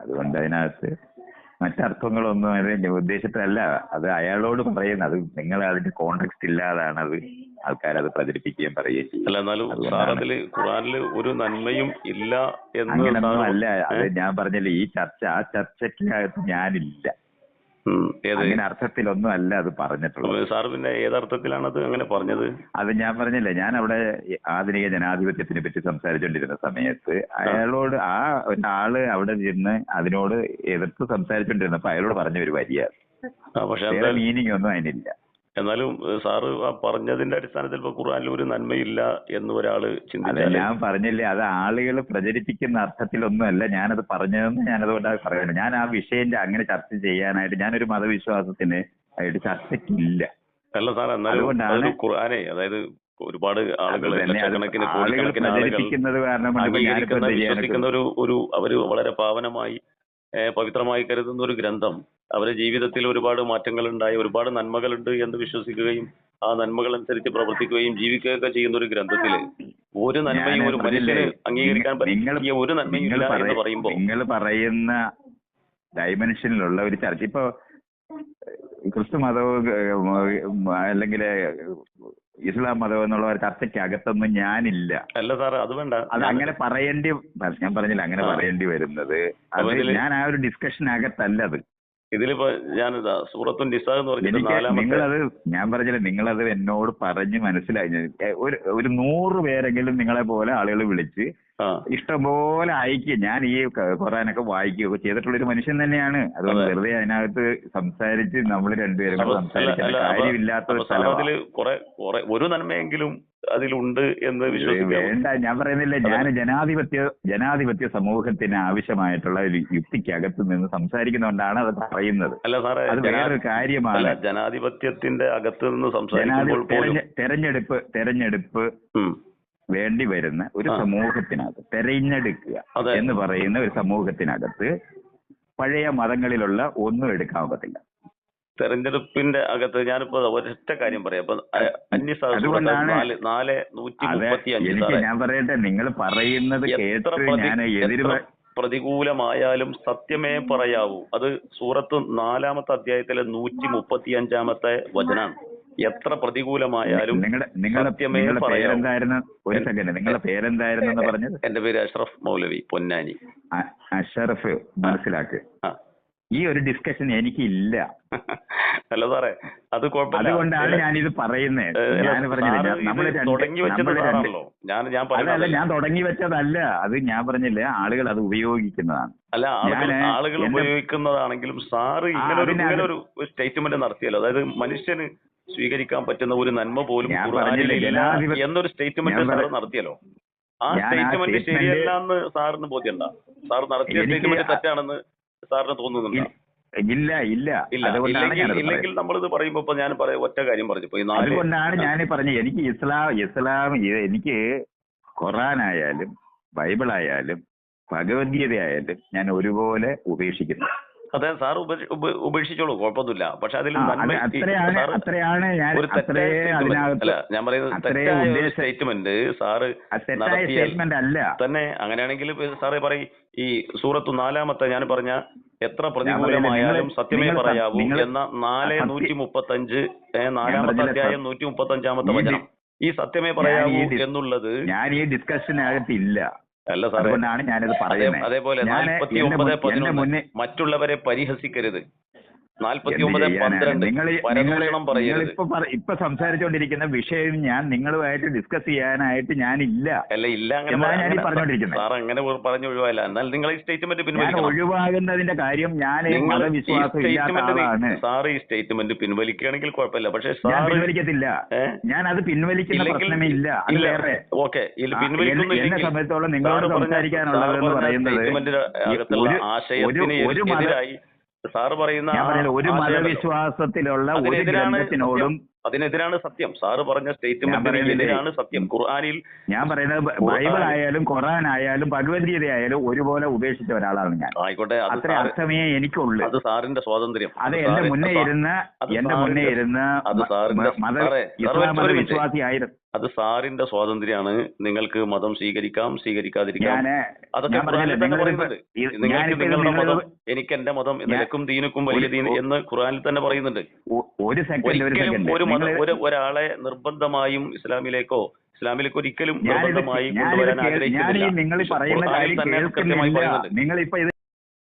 അതുകൊണ്ട് അതിനകത്ത് മറ്റർത്ഥങ്ങളൊന്നും അതിന്റെ ഉദ്ദേശത്തിലല്ല. അത് അയാളോട് പറയുന്നത് അത് നിങ്ങൾ അതിന്റെ കോൺടാക്ട് ഇല്ലാതാണ് അത് ആൾക്കാരത് പ്രചരിപ്പിക്കുകയും പറയുകയും ചെയ്യും. അല്ല എന്നാലും ഖുറാനിൽ ഒരു നന്മയും ഇല്ല എന്ന് അല്ല. അത് ഞാൻ പറഞ്ഞില്ല ഈ ചർച്ച ആ ചർച്ചയ്ക്കകത്ത് ഞാനില്ല. അങ്ങനെ അർത്ഥത്തിലൊന്നും അല്ല അത് പറഞ്ഞിട്ടുള്ളത്. സാർ പിന്നെ ഏതർത്ഥത്തിലാണത് അങ്ങനെ പറഞ്ഞത്? അത് ഞാൻ പറഞ്ഞില്ലേ ഞാൻ അവിടെ ആധുനിക ജനാധിപത്യത്തിനെ പറ്റി സംസാരിച്ചുകൊണ്ടിരുന്ന സമയത്ത് അയാളോട് ആ ഒരാൾ അവിടെ ഇരുന്ന് അതിനോട് എതിർത്ത് സംസാരിച്ചുകൊണ്ടിരുന്നപ്പോ അയാളോട് പറഞ്ഞ ഒരു വരിയ. പക്ഷേ മീനിങ് ഒന്നും അതിനില്ല. എന്നാലും സാർ സാറ് പറഞ്ഞതിന്റെ അടിസ്ഥാനത്തിൽ ഇപ്പൊ ഖുർആനിൽ ഒരു നന്മയില്ല എന്ന് ഒരാൾ അത് ചിന്തിച്ചാൽ ഞാൻ പറഞ്ഞില്ലേ അത് ആളുകൾ പ്രചരിപ്പിക്കുന്ന അർത്ഥത്തിലൊന്നുമല്ല ഞാനത് പറഞ്ഞതെന്ന് ഞാനതുകൊണ്ടാണ് പറയുന്നത് ഞാൻ ആ വിഷയം അങ്ങനെ ചർച്ച ചെയ്യാനായിട്ട് ഞാനൊരു മതവിശ്വാസത്തിന് ആയിട്ട് ചർച്ചയ്ക്കില്ല. അല്ല സാർ എന്നാലും അതുകൊണ്ടാണ് അതൊരു ഖുർആനെ അതായത് ഒരുപാട് ആളുകൾ അത് ലക്ഷക്കണക്കിന് ആളുകൾ കോടിക്കണക്കിന് ആളുകൾ പ്രചരിപ്പിക്കുന്നത് കാരണം ഇപ്പൊ ഞാനിപ്പോ അംഗീകരിക്കുന്ന എന്ത് ചെയ്യാനൊക്കെ വിശ്വസിക്കുന്ന ഒരു ഒരു അവർ വളരെ പാവനമായി പവിത്രമായി കരുതുന്ന ഒരു ഗ്രന്ഥം അവരുടെ ജീവിതത്തിൽ ഒരുപാട് മാറ്റങ്ങൾ ഉണ്ടായി ഒരുപാട് നന്മകളുണ്ട് എന്ന് വിശ്വസിക്കുകയും ആ നന്മകൾ അനുസരിച്ച് പ്രവർത്തിക്കുകയും ജീവിക്കുകയൊക്കെ ചെയ്യുന്ന ഒരു ഗ്രന്ഥത്തിൽ ഒരു നന്മയും ഒരു മനുഷ്യന് അംഗീകരിക്കാൻ പറ്റിയ ഒരു നന്മയും പറയുമ്പോ ഇല്ല എന്ന് പറയുമ്പോൾ നിങ്ങൾ പറയുന്ന ഡയമെൻഷനിലുള്ള ഒരു ചർച്ച. ഇപ്പൊ ക്രിസ്തു മതവും അല്ലെങ്കിൽ ഇസ്ലാം മതവും എന്നുള്ള ഒരു ചർച്ചയ്ക്കകത്തൊന്നും ഞാനില്ല. അല്ല സാർ അത് വേണ്ട. അത് അങ്ങനെ പറയേണ്ടി ഞാൻ പറഞ്ഞില്ല അങ്ങനെ പറയേണ്ടി വരുന്നത്. അത് ഞാൻ ആ ഒരു ഡിസ്കഷനകത്തല്ല അത്. ഇതിലിപ്പോ ഞാനിതാ സൂറത്തുൻ നിസാ എന്ന് പറഞ്ഞിട്ട് നിങ്ങളത് ഞാൻ പറഞ്ഞില്ല നിങ്ങളത് എന്നോട് പറഞ്ഞ് മനസ്സിലായി. ഞാൻ- ഒരു ഒരു നൂറ് പേരെങ്കിലും നിങ്ങളെ പോലെ ആളുകൾ വിളിച്ച് ഇഷ്ടം ഇഷ്ടംപോലെ അയക്കുക ഞാൻ ഈ ഖുറാനൊക്കെ വായിക്കുകയൊക്കെ ചെയ്തിട്ടുള്ള ഒരു മനുഷ്യൻ തന്നെയാണ്. അതുകൊണ്ട് അതെ. വെറുതെ അതിനകത്ത് സംസാരിച്ച് നമ്മൾ രണ്ടുപേരും സംസാരിക്കാൻ കാര്യമില്ലാത്ത ഒരു സ്ഥലമാണ് ഒരു നന്മയെങ്കിലും അതിലുണ്ട് എന്ന് വേണ്ട ഞാൻ പറയുന്നില്ല. ഞാൻ ജനാധിപത്യ ജനാധിപത്യ സമൂഹത്തിന് ആവശ്യമായിട്ടുള്ള ഒരു യുക്തിക്കകത്ത് നിന്ന് സംസാരിക്കുന്നതുകൊണ്ടാണ് അത് പറയുന്നത്. അല്ല സാറേ അത് വേറൊരു കാര്യമാണ്. ജനാധിപത്യത്തിന്റെ അകത്ത് നിന്ന് സംസാരിക്കുമ്പോൾ തെരഞ്ഞെടുപ്പ് തെരഞ്ഞെടുപ്പ് വേണ്ടി വരുന്ന ഒരു. സമൂഹത്തിനകത്ത് തെരഞ്ഞെടുക്കുക എന്ന് പറയുന്ന ഒരു സമൂഹത്തിനകത്ത് പഴയ മതങ്ങളിലുള്ള ഒന്നും എടുക്കാൻ പറ്റില്ല തെരഞ്ഞെടുപ്പിന്റെ അകത്ത് ഞാനിപ്പോ ഒരൊറ്റ കാര്യം പറയാം. അപ്പൊ അന്യ അന്യസാ അതുകൊണ്ടാണ് നാല് നൂറ്റി മുപ്പത്തി അഞ്ച് ഞാൻ പറയട്ടെ നിങ്ങൾ പറയുന്നത് എത്ര പ്രതികൂലമായാലും സത്യമേ പറയാവൂ. അത് സൂറത്ത് നാലാമത്തെ അധ്യായത്തിലെ നൂറ്റി മുപ്പത്തി അഞ്ചാമത്തെ വചനാണ്. എത്ര പ്രതികൂലമായാലും നിങ്ങളുടെ നിങ്ങളുടെ സത്യമേ പേരെന്തായിരുന്നു? ഒരു സെക്കൻഡ് നിങ്ങളുടെ പേരെന്തായിരുന്നു എന്ന് പറഞ്ഞത്? എന്റെ പേര് അഷ്റഫ് മൗലവി പൊന്നാനി. അഷ്റഫ് അഷറഫ് മനസ്സിലാക്ക്. ആ ഈ ഒരു ഡിസ്കഷൻ എനിക്കില്ല. അല്ല സാറേ അത് കുഴപ്പമില്ല. അതുകൊണ്ടാണ് പറയുന്നത് ഞാൻ പറഞ്ഞില്ല ഇത് സാറാണല്ലോ ഞാൻ പറയുന്നത് ഞാൻ തുടങ്ങി വെച്ചതല്ല. അത് ഞാൻ പറഞ്ഞില്ലേ ആളുകൾ അത് ഉപയോഗിക്കുന്നതാണ്. അല്ല ആളുകൾ ആളുകൾ ഉപയോഗിക്കുന്നതാണെങ്കിലും സാറ് ഇങ്ങനെ ഒരു സ്റ്റേറ്റ്മെന്റ് നടത്തിയല്ലോ. അതായത് മനുഷ്യന് സ്വീകരിക്കാൻ പറ്റുന്ന ഒരു നന്മ പോലും എന്നൊരു സ്റ്റേറ്റ്മെന്റ് സാറ് നടത്തിയല്ലോ. ആ സ്റ്റേറ്റ്മെന്റ് ശരിയല്ല എന്ന് സാറിന് ബോധ്യണ്ട സാർ നടത്തിയ സ്റ്റേറ്റ്മെന്റ് തെറ്റാണെന്ന് സാറിന് തോന്നുന്നുണ്ടോ? ഇല്ല ഇല്ല. ഇല്ലെങ്കിൽ നമ്മളിത് പറയുമ്പോ ഇപ്പൊ ഞാൻ പറയാം ഒറ്റ കാര്യം പറഞ്ഞു അതുകൊണ്ടാണ് ഞാൻ പറഞ്ഞത്. എനിക്ക് ഇസ്ലാം ഇസ്ലാം എനിക്ക് ഖുറാനായാലും ബൈബിളായാലും ഭഗവത്ഗീതയായാലും ഞാൻ ഒരുപോലെ ഉപേക്ഷിക്കുന്നു. അതെ സാർ ഉപേ- ഉപേ- ഉപേക്ഷിച്ചോളൂ കുഴപ്പമൊന്നുമില്ല. പക്ഷെ അതിൽ ഞാൻ അല്ല പറയുന്നത് അത്രേ തെറ്റായ ഒരു സ്റ്റേറ്റ്മെന്റ് സാറ് തന്നെ അങ്ങനെയാണെങ്കിൽ സാറ് പറയും ഈ സൂറത്ത് നാലാമത്തെ ഞാൻ പറഞ്ഞ എത്ര പ്രതികൂലമായാലും സത്യമേ പറയാവൂ എന്ന നാല് നൂറ്റി മുപ്പത്തി അഞ്ച് നാലാമത്തെ അധ്യായം നൂറ്റി മുപ്പത്തി അഞ്ചാമത്തെ വചനം. ഈ സത്യമേ പറയാവൂ എന്നുള്ളത് ഞാൻ ഈ ഡിസ്കഷനകത്ത് ഇല്ല. അല്ല സാറേ. അതുകൊണ്ടാണ് ഞാനിത് പറയുന്നത് അതേപോലെ നാൽപ്പത്തി ഒമ്പത് പതിനൊന്ന് മറ്റുള്ളവരെ പരിഹസിക്കരുത്. ഇപ്പൊ സംസാരിച്ചുകൊണ്ടിരിക്കുന്ന വിഷയം ഞാൻ നിങ്ങളുമായിട്ട് ഡിസ്കസ് ചെയ്യാനായിട്ട് ഞാനില്ല. അല്ല ഇല്ല അങ്ങനെ പറഞ്ഞുകൊണ്ടിരിക്കുന്നത്. സാർ അങ്ങനെ പറഞ്ഞു ഒഴിവായില്ല. എന്നാൽ നിങ്ങൾ ഈ സ്റ്റേറ്റ്മെന്റ് പിൻവലിക്കണം. ഒഴിവാകുന്നതിന്റെ കാര്യം ഞാൻ സാർ ഈ സ്റ്റേറ്റ്മെന്റ് പിൻവലിക്കുകയാണെങ്കിൽ കുഴപ്പമില്ല. പക്ഷേ ഞാൻ പിൻവലിക്കത്തില്ല. ഞാൻ അത് പിൻവലിക്കുന്ന പ്രശ്നമേ ഇല്ല അത് വേറെ. ഓക്കെ. എന്നെ സംബന്ധിച്ചോളം നിങ്ങളോട് സംസാരിക്കാനുള്ളത് പറയുന്നത് ഒരു- ആശയത്തിന് സാറ് പറയുന്ന ഒരു. മതവിശ്വാസത്തിലുള്ള ഒരു ഗ്രന്ഥത്തിനോടും. അതിനെതിരാണ് സത്യം. സാറ് പറഞ്ഞ ഞാൻ സ്റ്റേറ്റ്മെന്റിന് എതിരാണ് സത്യം. ഖുർആാനിൽ ഞാൻ പറയുന്നത് ബൈബിൾ ആയാലും ഖുർആൻ ആയാലും ഭഗവത്ഗീത ആയാലും ഒരുപോലെ ഉപേക്ഷിച്ച ഒരാളാണ് ഞാൻ. ആയിക്കോട്ടെ അത് അത്ര അർത്ഥമേ എനിക്കുള്ളൂ. അത് സാറിന്റെ സ്വാതന്ത്ര്യം. അത് എന്റെ മുന്നേ ഇരുന്ന് എന്റെ മുന്നേ ഇരുന്ന് മത ഇസ്ലാമത വിശ്വാസി ഇസ്ലാം അത് സാറിന്റെ സ്വാതന്ത്ര്യമാണ്. നിങ്ങൾക്ക് മതം സ്വീകരിക്കാം സ്വീകരിക്കാതിരിക്കാം. അതൊക്കെ ഖുറാനിൽ തന്നെ പറയുന്നുണ്ട് നിങ്ങൾക്ക് നിങ്ങളുടെ മതം എനിക്ക് എന്റെ മതം നിനക്കും ദീനുക്കും വലിയ ദീൻ എന്ന് ഖുറാനിൽ തന്നെ പറയുന്നുണ്ട്. ഒരിക്കലും ഒരു മത ഒരു ഒരാളെ നിർബന്ധമായും ഇസ്ലാമിലേക്കോ ഇസ്ലാമിലേക്ക് ഒരിക്കലും നിർബന്ധമായി കൊണ്ടുവരാൻ ആഗ്രഹിക്കുന്നില്ല. കാര്യം തന്നെ കൃത്യമായി പറയുന്നുണ്ട്.